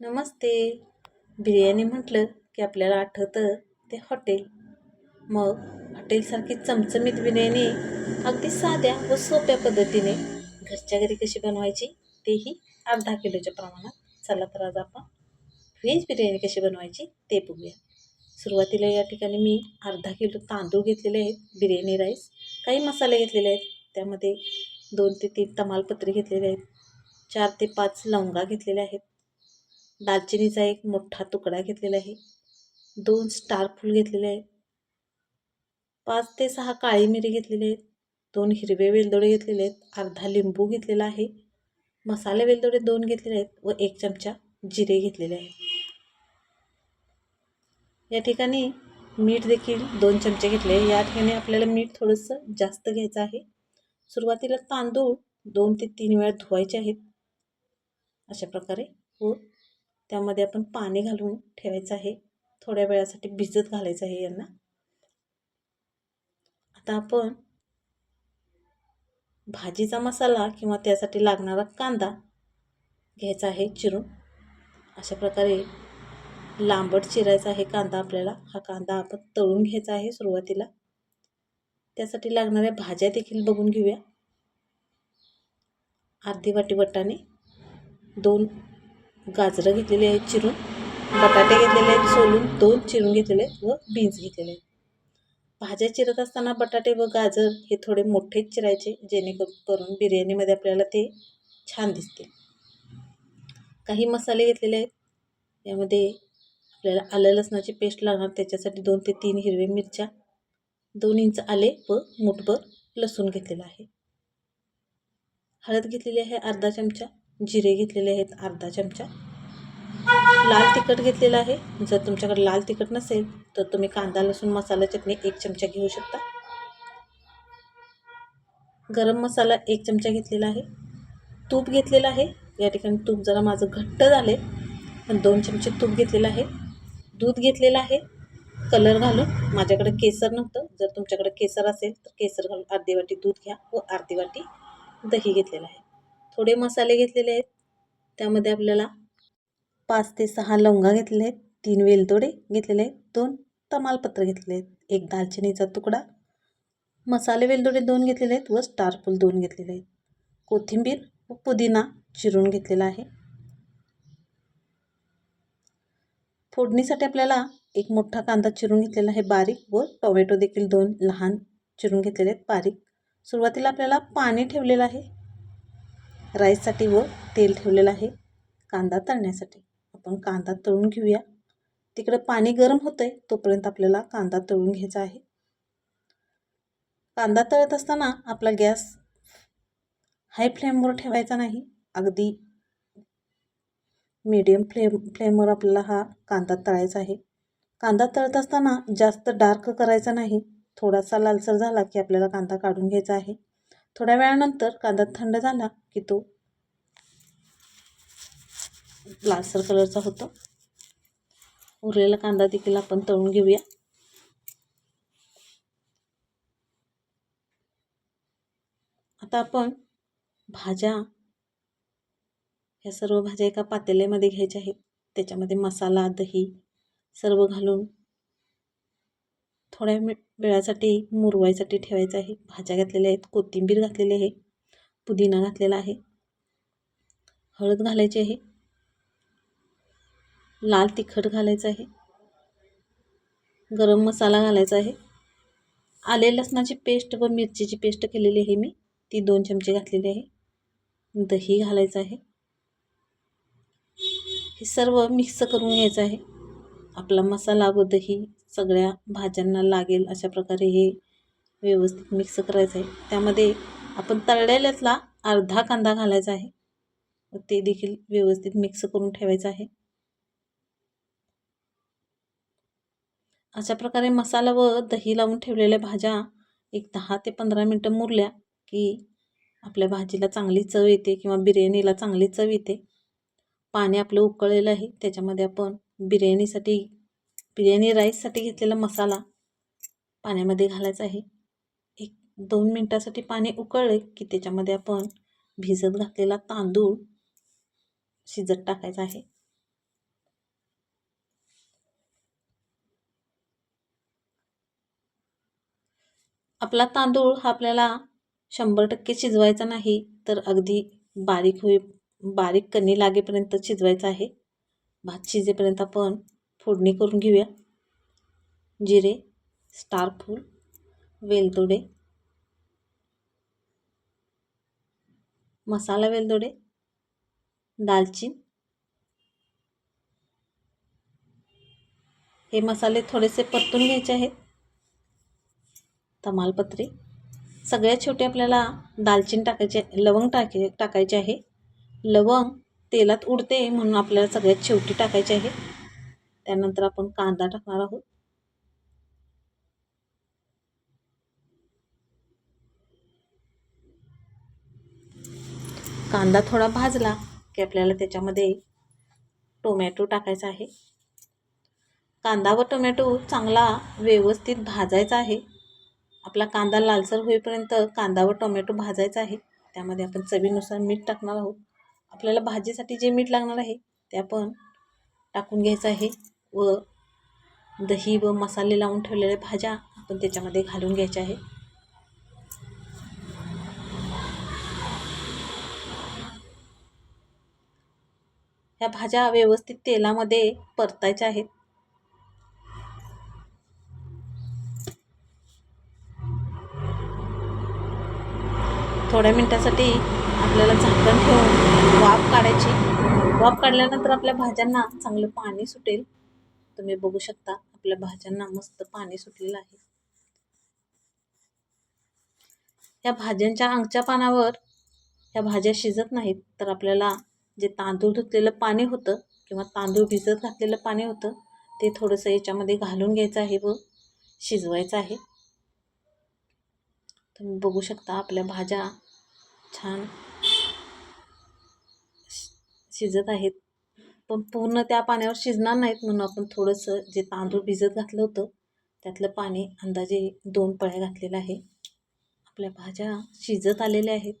नमस्ते. बिर्याणी म्हटलं की आपल्याला आठवतं ते हॉटेल. मग हॉटेलसारखी चमचमीत बिर्याणी अगदी साध्या व सोप्या पद्धतीने घरच्या घरी कशी बनवायची तेही अर्धा किलोच्या प्रमाणात. चला तर आज आपण व्हेज बिर्याणी कशी बनवायची ते बघूया. सुरुवातीला या ठिकाणी मी अर्धा किलो तांदूळ घेतलेले आहेत बिर्याणी राईस. काही मसाले घेतलेले आहेत त्यामध्ये दोन ते तीन तमालपत्री घेतलेले आहेत. चार ते पाच लवंगा घेतलेल्या आहेत. दालचिनीचा एक मोठा तुकडा घेतलेला आहे. दोन स्टार फूल घेतलेले आहेत. पाच ते सहा काळी मिरी घेतलेले आहेत. दोन हिरवे वेलदोडे घेतलेले आहेत. अर्धा लिंबू घेतलेला आहे. मसाले वेलदोडे दोन घेतलेले आहेत व एक चमचा जिरे घेतलेले आहेत. या ठिकाणी मीठ देखील दोन चमचे घेतले या ठिकाणी आपल्याला मीठ थोडंसं जास्त घ्यायचं आहे. सुरुवातीला तांदूळ दोन ते तीन वेळा धुवायचे आहेत. अशा प्रकारे व त्यामध्ये आपण पाणी घालून ठेवायचं आहे. थोड्या वेळासाठी भिजत घालायचं आहे यांना. आता आपण भाजीचा मसाला किंवा त्यासाठी लागणारा कांदा घ्यायचा आहे चिरून. अशा प्रकारे लांबट चिरायचा आहे कांदा आपल्याला. हा कांदा आपण तळून घ्यायचा आहे सुरुवातीला. त्यासाठी लागणाऱ्या भाज्या देखील बघून घेऊया. अर्धी वाटी वटाणे दोन गाजरं घेतलेली आहेत चिरून बटाटे घेतलेले आहेत सोलून दोन चिरून घेतलेले आहेत व बीन्स घेतलेले आहेत. भाज्या चिरत असताना बटाटे व गाजर हे थोडे मोठेच चिरायचे जेणेकरून बिर्याणीमध्ये आपल्याला ते छान दिसतील काही मसाले घेतलेले आहेत. यामध्ये आपल्याला आलं लसणाची पेस्ट लागणार त्याच्यासाठी दोन ते तीन हिरवे मिरच्या दोन इंच आले व मुठभर लसूण घेतलेलं आहे. हळद घेतलेली आहे अर्धा चमचा. जिरे घेतलेले आहेत अर्धा चमचा. लाल तिखट घेतलेलं आहे. जर तुमच्याकडे लाल तिखट नसेल तर तुम्ही कांदा लसूण मसाला चटणी एक चमचा घेऊ शकता. गरम मसाला एक चमचा घेतलेला आहे. तूप घेतलेलं आहे. या ठिकाणी तूप जरा माझं घट्ट झाले पण दोन चमचे तूप घेतलेलं आहे. दूध घेतलेलं आहे. कलर घालून. माझ्याकडे केसर नव्हतं. जर तुमच्याकडे केसर असेल तर केसर घालून अर्धी वाटी दूध घ्या व अर्धी वाटी दही घेतलेलं आहे. थोडे मसाले घेतलेले आहेत. त्यामध्ये आपल्याला पाच ते सहा लवंगा घेतलेले आहेत. तीन वेलदोडे घेतलेले आहेत. दोन तमालपत्र घेतलेले आहेत. एक दालचिनीचा तुकडा. मसाले वेलदोडे दोन घेतलेले आहेत व स्टारफूल दोन घेतलेले आहेत. कोथिंबीर व पुदिना चिरून घेतलेला आहे. फोडणीसाठी आपल्याला एक मोठा कांदा चिरून घेतलेला आहे बारीक व टोमॅटो देखील दोन लहान चिरून घेतलेले आहेत बारीक. सुरुवातीला आपल्याला पाणी ठेवलेलं आहे. राईससाठी व तेल ठेवलेलं आहे. कांदा तळण्यासाठी. आपण कांदा तळून घेऊया. तिकडं पाणी गरम होतं आहे तोपर्यंत आपल्याला कांदा तळून घ्यायचा आहे. कांदा तळत असताना आपला गॅस हाय फ्लेमवर ठेवायचा नाही. अगदी मीडियम फ्लेम फ्लेमवर आपल्याला हा कांदा तळायचा आहे. कांदा तळत असताना जास्त डार्क करायचा नाही. थोडासा लालसर झाला की आपल्याला कांदा काढून घ्यायचा आहे. थोड्या वेळानंतर कांदा थंड झाला की तो लालसर कलरचा होतो. उरलेला कांदा देखील आपण तळून घेऊया. आता आपण भाज्या ह्या सर्व भाज्या एका पातेल्यामध्ये घ्यायच्या आहेत. त्याच्यामध्ये मसाला दही सर्व घालून थोड्या वेळासाठी मुरवायसाठी ठेवायचं आहे. भाज्या घातलेल्या आहेत. कोथिंबीर घातलेली आहे. पुदिना घातलेला आहे. हळद घालायची आहे. लाल तिखट घालायचं आहे. गरम मसाला घालायचा आहे. आले लसणाची पेस्ट व मिरचीची पेस्ट केलेली आहे मी. ती दोन चमचे घातलेली आहे. दही घालायचं आहे. हे सर्व मिक्स करून घ्यायचं आहे. आपला मसाला व दही सगळ्या भाज्यांना लागेल अशा प्रकारे हे व्यवस्थित मिक्स करायचं आहे त्यामध्ये आपण तळलेल्यातला अर्धा कांदा घालायचा आहे. व ते देखील व्यवस्थित मिक्स करून ठेवायचं आहे. अशा प्रकारे मसाला व दही लावून ठेवलेल्या भाज्या एक दहा ते पंधरा मिनटं मुरल्या की आपल्या भाजीला चांगली चव येते किंवा बिर्याणीला चांगली चव येते. पाणी आपलं उकळलेलं आहे त्याच्यामध्ये आपण बिर्याणीसाठी बिर्याणी राईससाठी घेतलेला मसाला पाण्यामध्ये घालायचा आहे. एक दोन मिनटासाठी पाणी उकळले की त्याच्यामध्ये आपण भिजत घातलेला तांदूळ शिजत टाकायचा आहे. आपला तांदूळ हा आपल्याला शंभर टक्के शिजवायचा नाही तर अगदी बारीक होई बारीक कणी लागेपर्यंत शिजवायचा आहे. भात शिजेपर्यंत आपण फोडणी करून घेऊया. जिरे स्टारफूल वेलदोडे मसाला वेलदोडे दालचीन. हे मसाले थोडेसे परतून घ्यायचे आहेत. तमालपत्री. सगळ्यात शेवटी आपल्याला दालचीन टाकायचे लवंग टाके टाकायचे आहे. लवंग तेलात उडते म्हणून आपल्याला सगळ्यात शेवटी टाकायचे आहे. त्यानंतर आपण कांदा टाकणार आहोत. कांदा थोडा भाजला की आपल्याला त्याच्यामध्ये टोमॅटो टाकायचा आहे. कांदा व टोमॅटो चांगला व्यवस्थित भाजायचा आहे. आपला कांदा लालसर होईपर्यंत कांदा व टोमॅटो भाजायचा आहे. त्यामध्ये आपण चवीनुसार मीठ टाकणार आहोत. आपल्याला भाजीसाठी जे मीठ लागणार आहे ते आपण टाकून घ्यायचं आहे. व दही व मसाले लावून ठेवलेल्या भाज्या आपण त्याच्यामध्ये घालून घ्यायच्या आहे ह्या भाज्या व्यवस्थित तेलामध्ये परतायच्या आहेत. थोड्या मिनटासाठी आपल्याला झाकण ठेवून वाफ काढायची. वाफ काढल्यानंतर आपल्या भाज्यांना चांगलं पाणी सुटेल. तुम्ही बघू शकता आपल्या भाज्यांना मस्त पाणी सुटलेलं आहे. या भाज्यांच्या अंगच्या पानावर ह्या भाज्या शिजत नाहीत तर आपल्याला जे तांदूळ धुतलेलं पाणी होतं किंवा तांदूळ भिजत घातलेलं पाणी होतं ते थोडंसं याच्यामध्ये घालून घ्यायचं आहे व शिजवायचं आहे. तुम्ही बघू शकता आपल्या भाज्या छान शिजत आहेत. पण पूर्ण त्या पाण्यावर शिजणार नाहीत म्हणून आपण थोडंसं जे तांदूळ भिजत घातलं होतं त्यातलं पाणी अंदाजे दोन पळ्या घातलेलं आहे आपल्या भाज्या शिजत आलेल्या आहेत.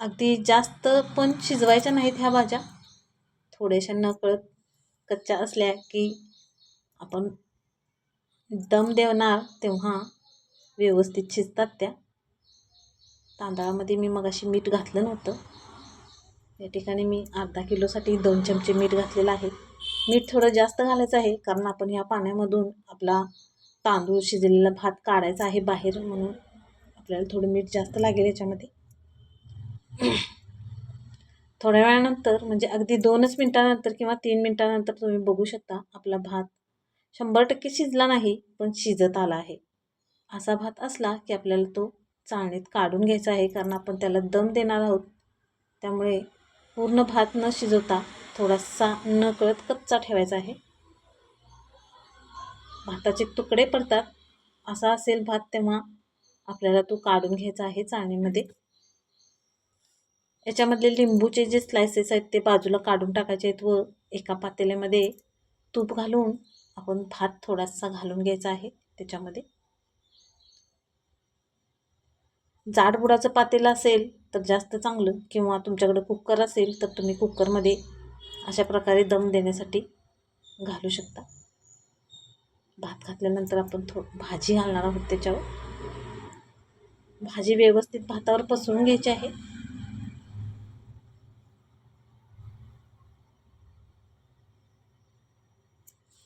अगदी जास्त पण शिजवायच्या नाहीत ह्या भाज्या. थोड्याशा नकळत कच्च्या असल्या की आपण दम देणार तेव्हा व्यवस्थित शिजतात त्या. तांदळामध्ये मी मगाशी मीठ घातलं नव्हतं. या ठिकाणी मी अर्धा किलोसाठी दोन चमचे मीठ घातलेलं आहे. मीठ थोडं जास्त घालायचं आहे कारण आपण ह्या पाण्यामधून आपला तांदूळ शिजलेला भात काढायचा आहे बाहेर म्हणून आपल्याला थोडं मीठ जास्त लागेल याच्यामध्ये. थोड्या वेळानंतर म्हणजे अगदी दोनच मिनटानंतर किंवा तीन मिनटानंतर तुम्ही बघू शकता आपला भात शंभर टक्के शिजला नाही पण शिजत आला आहे. असा भात असला की आपल्याला तो चाळणीत काढून घ्यायचा आहे कारण आपण त्याला दम देणार आहोत. त्यामुळे पूर्ण भात न शिजवता थोडासा न कळत कच्चा ठेवायचा आहे. भाताचे तुकडे पडतात. असा असेल भात तेव्हा आपल्याला तो काढून घ्यायचा आहे चाळणीमध्ये. याच्यामधले लिंबूचे जे स्लायसेस आहेत ते बाजूला काढून टाकायचे आहेत व एका पातेल्यामध्ये तूप घालून आपण भात थोडासा घालून घ्यायचा आहे त्याच्यामध्ये. जाडबुडाचं पातेलं असेल तर जास्त चांगलं किंवा तुमच्याकडं कुकर असेल तर तुम्ही कुकरमध्ये अशा प्रकारे दम देण्यासाठी घालू शकता. भात घातल्यानंतर आपण थो भाजी घालणार आहोत त्याच्यावर. भाजी व्यवस्थित भातावर पसरून घ्यायची आहे.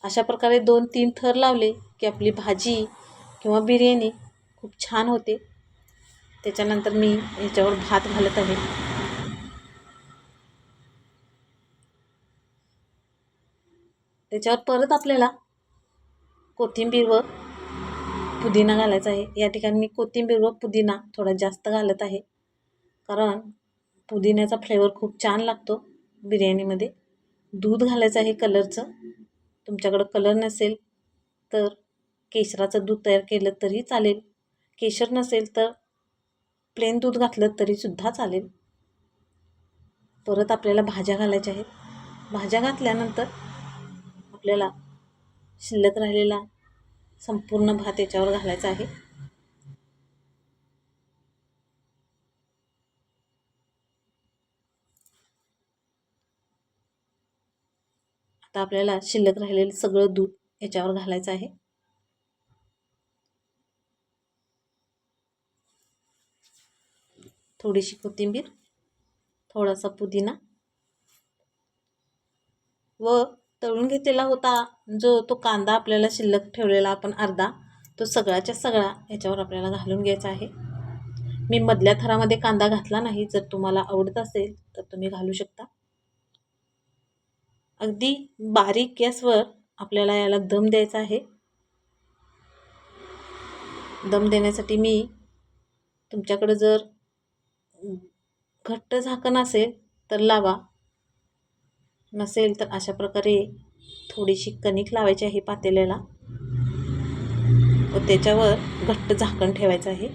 अशा प्रकारे दोन तीन थर लावले की आपली भाजी किंवा बिर्याणी खूप छान होते. त्याच्यानंतर मी याच्यावर भात घालत आहे. त्याच्यावर परत आपल्याला कोथिंबीर व पुदिना घालायचा आहे. या ठिकाणी मी कोथिंबीर व पुदिना थोडा जास्त घालत आहे. कारण पुदिन्याचा फ्लेवर खूप छान लागतो बिर्याणीमध्ये. दूध घालायचं आहे कलरचं. तुमच्याकडं कलर नसेल तर केशराचं दूध तयार केलं तरी चालेल. केशर नसेल तर प्लेन दूध घातलं तरीसुद्धा चालेल. परत आपल्याला भाज्या घालायच्या आहेत. भाज्या घातल्यानंतर आपल्याला शिल्लक राहिलेला संपूर्ण भात याच्यावर घालायचा आहे. आता आपल्याला शिल्लक राहिलेलं सगळं दूध याच्यावर घालायचं आहे. थोडीशी कोथिंबीर थोडासा पुदिना. व तळून घेतलेला होता. जो तो कांदा आपल्याला शिल्लक ठेवलेला आपण अर्धा तो सगळ्याच्या सगळा याच्यावर आपल्याला घालून घ्यायचा आहे. मी मधल्या थरामध्ये कांदा घातला नाही. जर तुम्हाला आवडत असेल तर तुम्ही घालू शकता. अगदी बारीक गॅसवर आपल्याला याला दम द्यायचा आहे. दम देण्यासाठी मी तुमच्याकडं जर घट्ट झाकण असेल तर लावा. नसेल तर अशा प्रकारे थोडीशी कणिक लावायची आहे पातेल्याला. व त्याच्यावर घट्ट झाकण ठेवायचं आहे.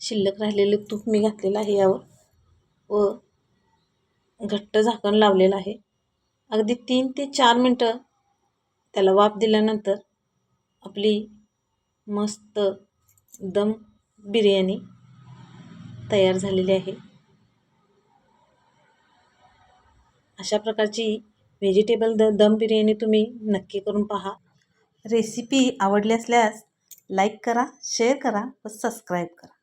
शिल्लक राहिलेलं तूप मी घातलेलं आहे यावर. व घट्ट झाकण लावलेलं आहे. अगदी तीन ते चार मिनटं त्याला वाफ दिल्यानंतर आपली मस्त दम बिर्याणी तयार झालेली आहे. अशा प्रकारची व्हेजिटेबल द दम बिर्याणी तुम्ही नक्की करून पहा. रेसिपी आवडली असल्यास लाईक करा शेअर करा व सबस्क्राईब करा.